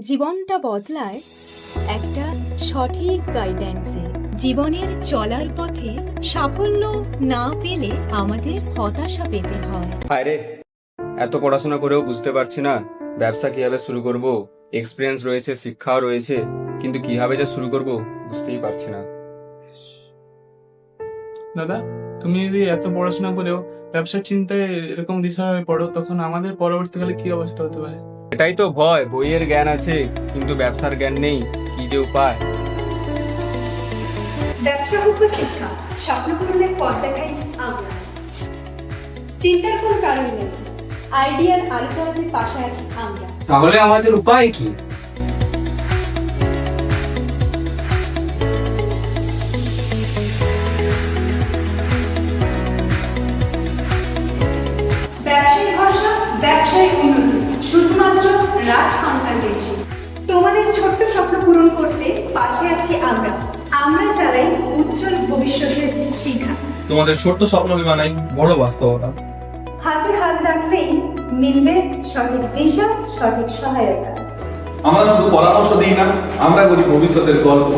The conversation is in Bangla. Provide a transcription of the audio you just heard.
জীবনটা বদলায় একটা সঠিক গাইডেন্সে জীবনের চলার পথে সাফল্য না পেলে আমাদের হতাশা পেতে হয়। হায় রে এত পড়াশোনা করেও বুঝতে পারছি না ব্যবসা কীভাবে শুরু করব এক্সপিরিয়েন্স রয়েছে শিক্ষাও রয়েছে কিন্তু কীভাবে যে শুরু করব বুঝতেই পারছি না। দাদা তুমি যদি এত পড়াশোনা করেও ব্যবসার চিন্তায় এরকম দিশা হয়ে পড়ো তখন আমাদের পরবর্তীকালে কি অবস্থা হতে পারে? এটাই তো ভয় বইয়ের জ্ঞান আছে কিন্তু ব্যবসার জ্ঞান নেই কি যে উপায়? ব্যবসা হোক শিক্ষা স্বপ্ন পূরণের পথ দেখাই আমরা। চিন্তার কোনো কারণ নেই আইডিয়ার আলো চালাতে পাশে আছি আমরা। তাহলে আমাদের উপায় কি? আমরা চালাই উজ্জ্বল ভবিষ্যতের শিখা তোমাদের ছোট্ট স্বপ্ন বানাই বড় বাস্তবতা। হাতে হাত রাখলেই মিলবে সঠিক দিশা সঠিক সহায়তা। আমরা শুধু পরামর্শ দিই না আমরা করি ভবিষ্যতের গল্প।